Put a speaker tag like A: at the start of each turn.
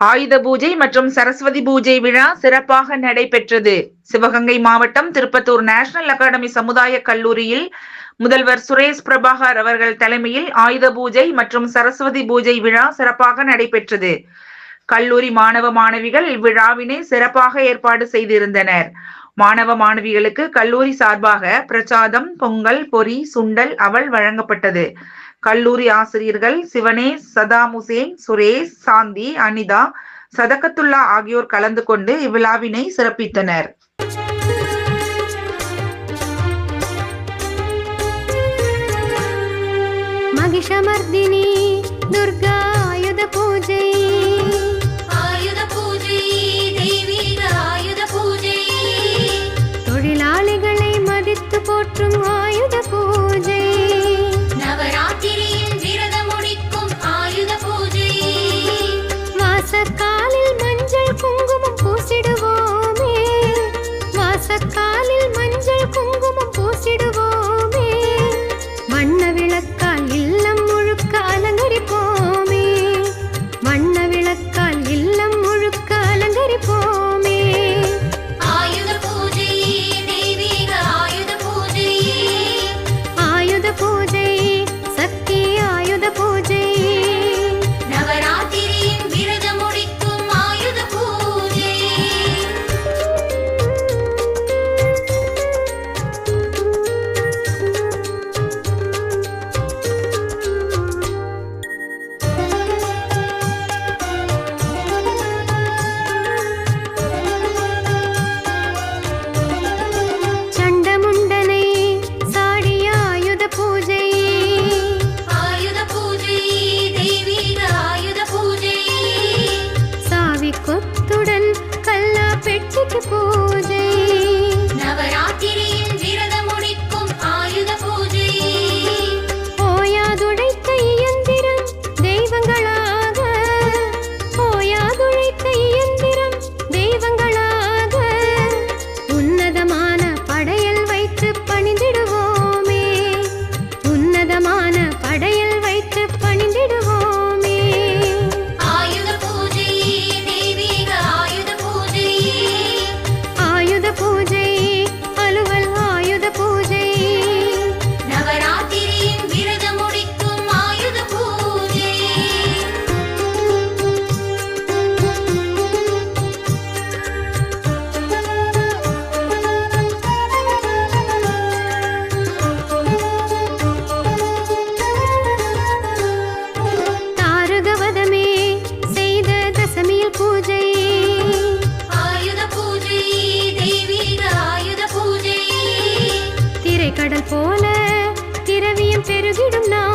A: ஆயுத பூஜை மற்றும் சரஸ்வதி பூஜை விழா சிறப்பாக நடைபெற்றது. சிவகங்கை மாவட்டம் திருப்பத்தூர் நேஷனல் அகாடமி சமுதாய கல்லூரியில் முதல்வர் சுரேஷ் பிரபாகர் அவர்கள் தலைமையில் ஆயுத பூஜை மற்றும் சரஸ்வதி பூஜை விழா சிறப்பாக நடைபெற்றது. கல்லூரி மாணவ மாணவிகள் இவ்விழாவினை சிறப்பாக ஏற்பாடு செய்திருந்தனர். மாணவ மாணவிகளுக்கு கல்லூரி சார்பாக பிரசாதம் பொங்கல் பொறி சுண்டல் அவள் வழங்கப்பட்டது. கல்லூரி ஆசிரியர்கள் சிவனே சதாமுசேன் சுரேஷ் சாந்தி அனிதா சதகத்துல்லா ஆகியோர் கலந்து கொண்டு இவ்விழாவினை சிறப்பித்தனர்.
B: மகிஷமர்தினி பெட்டிக்கு பூஜை பெருகிடும் நாளை
C: நவராத்திரி